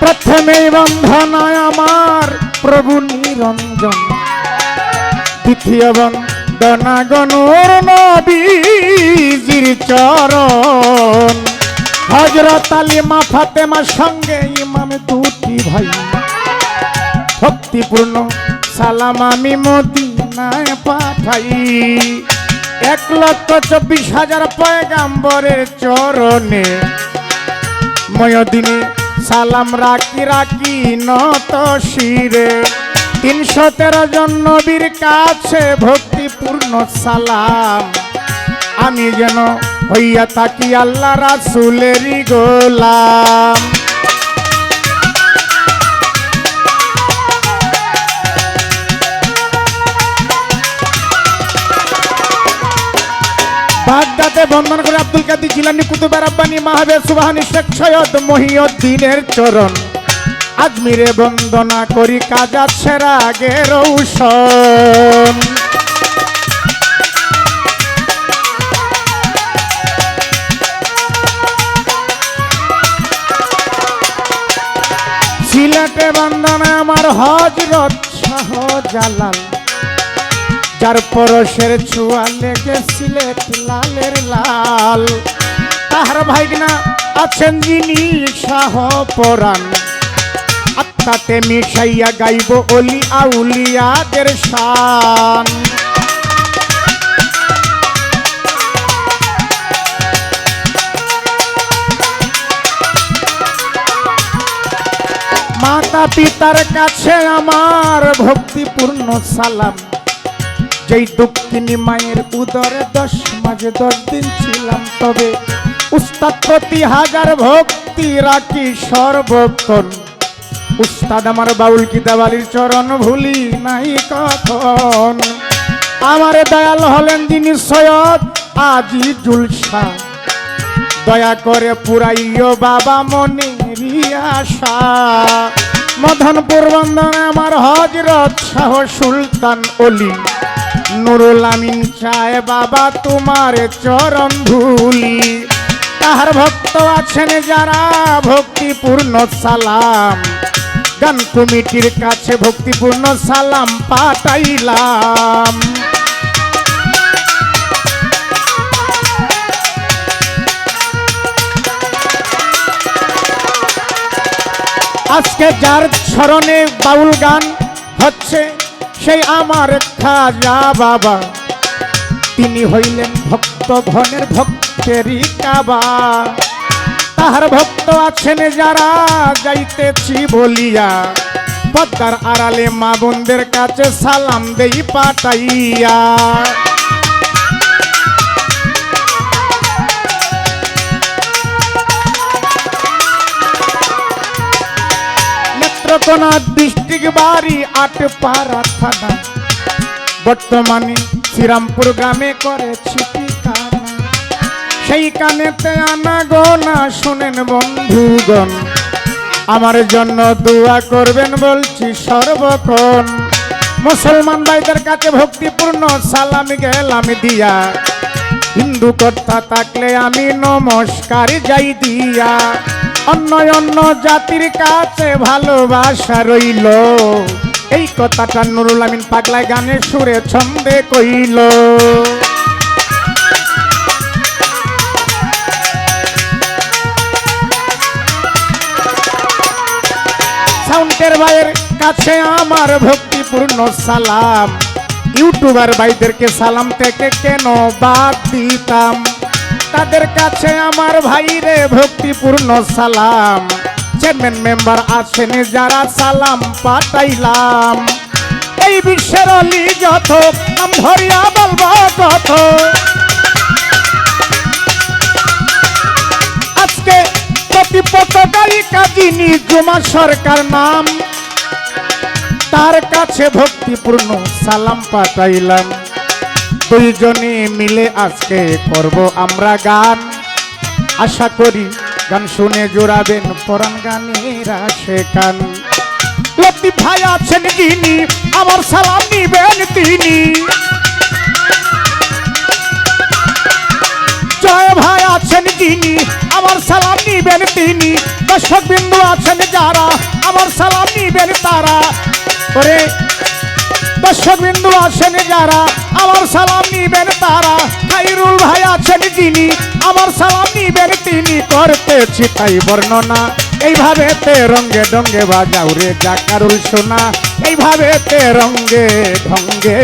প্রথমেই বন্ধনায় আমার প্রভু নিরঞ্জন। দ্বিতীয় বন্দনা গণর নবীজির চরণ। হজরত আলী মা ফাতেমার সঙ্গে ইমাম দুটি ভাই। ভক্তিপূর্ণ সালাম আমি মদিনায় পাঠাই। এক লক্ষ চব্বিশ হাজার পয়গাম্বরের চরণে। ময়দিনে সালাম রাখি রাখি নত শিরে। তিনশো তেরো জন নবীর কাছে ভক্তিপূর্ণ সালাম। আমি যেন হইয়া থাকি আল্লাহ রাসুলেরই গোলাম। বাগদাদে বন্ধন করে আব্দুল কাদের জিলানি কুতুবের আব্বানি মাহবের সুবাহানি শেখ সৈয়দ মহিউদ্দিনের চরণ। আজমিরে বন্দনা করি কাজা ছেড়া গে রৌশন সিলেটে বন্দনা আমার হজরত শাহ জালাল যার পরশের ছোঁয়া সিলেট লালের লাল। তাহার ভাইগনা আছেন যিনি শাহ পরাণ। আত্মাতে মিশাইয়া গাইব অলি আউলিয়াদের শান। মাতা পিতার কাছে আমার ভক্তিপূর্ণ সালাম। যেই দুঃখিনী মায়ের উদরে দশ মাঝে দশ দিন ছিলাম তবে উস্তাদ প্রতি হাজার ভক্তি রাখি সর্বক্ষণ উস্তাদ আমার বাউল কি দেওয়ালির চরণ ভুলি নাই কখন? আমার দয়াল হলেন যিনি সৈয়দ আজি জুলসা দয়া করে পুরাইও বাবা মনেরই আশা। মদনপুর বন্দনে আমার হজরত শাহ সুলতান অলি। নুরুল আমিন চায় বাবা তোমার চরণ ধুলি। তাহার ভক্ত আছেন যারা, ভক্তিপূর্ণ সালাম। গান কমিটির কাছে ভক্তিপূর্ণ সালাম পাঠাইলাম। আজকে যার স্মরণে বাউল গান হচ্ছে সেই আমার খাজা বাবা। তিনি হইলেন ভক্ত ঘনের ভক্তেরই কাবা। তাহার ভক্ত আছেন যারা যাইতেছি বলিয়া। পদ্মার আড়ালে মা বোনদের কাছে সালাম দেই পাঠাইয়া। নেত্রকোনা ডিস্ট্রিক্ট বাড়ি আটপাড়া থানা। বর্তমানে শ্রীরামপুর গ্রামে করেছি ঠিকানা। সেই কানেতে আনা গোনা, শোনেন বন্ধুগণ। আমার জন্য দোয়া করবেন, বলছি সর্বক্ষণ মুসলমান ভাইদের কাছে ভক্তিপূর্ণ সালাম গেলাম দিয়া। হিন্দু কর্তা থাকলে আমি নমস্কার যাই দিয়া। অন্য অন্য জাতির কাছে ভালোবাসা রইল। এই কথাটা নুরুল আমিন পাগলায় গানের সুরে ছন্দে কইল। সাউন্ডের ভাইয়ের কাছে আমার ভক্তিপূর্ণ সালাম। ইউটিউবার ভাইদেরকে সালাম থেকে কেন বাদ দিতাম? তাদের কাছে আমার ভাইরে ভক্তিপূর্ণ সালাম। চেয়ারম্যান, মেম্বার আছেন, যারা সালাম পাঠাইলাম। এই বিশ্বের অলি যত, নাম ধরিয়া বলব কত আজকে প্রতিপতকারী কাজিনী জুমা সরকার নাম। তার কাছে ভক্তিপূর্ণ সালাম পাঠাইলাম। দুইজনে মিলে আজকে করব আমরা গান। আশা করি গান শুনে জোড়াবেন পরাণ গানের আসে কান লতিফ ভাই আছেন যিনি আমার সালাম নিবেন তিনি। জয় ভাই আছেন যিনি আমার সালাম নিবেন তিনি। দর্শক বিন্দু আছেন যারা, আমার সালাম নিবেন তারা। দর্শক বিন্দু আছেন যারা, আমার সালাম নিবেন তারা। খাইরুল ভাই আছেন যিনি, আমার সালাম নিবেন তিনি। করতেছি তাই বর্ণনা। এইভাবে তে রঙ্গে ডঙ্গে বাজাও রে জাকারুল সোনা। এইভাবে তে রঙ্গে ঢঙ্গে।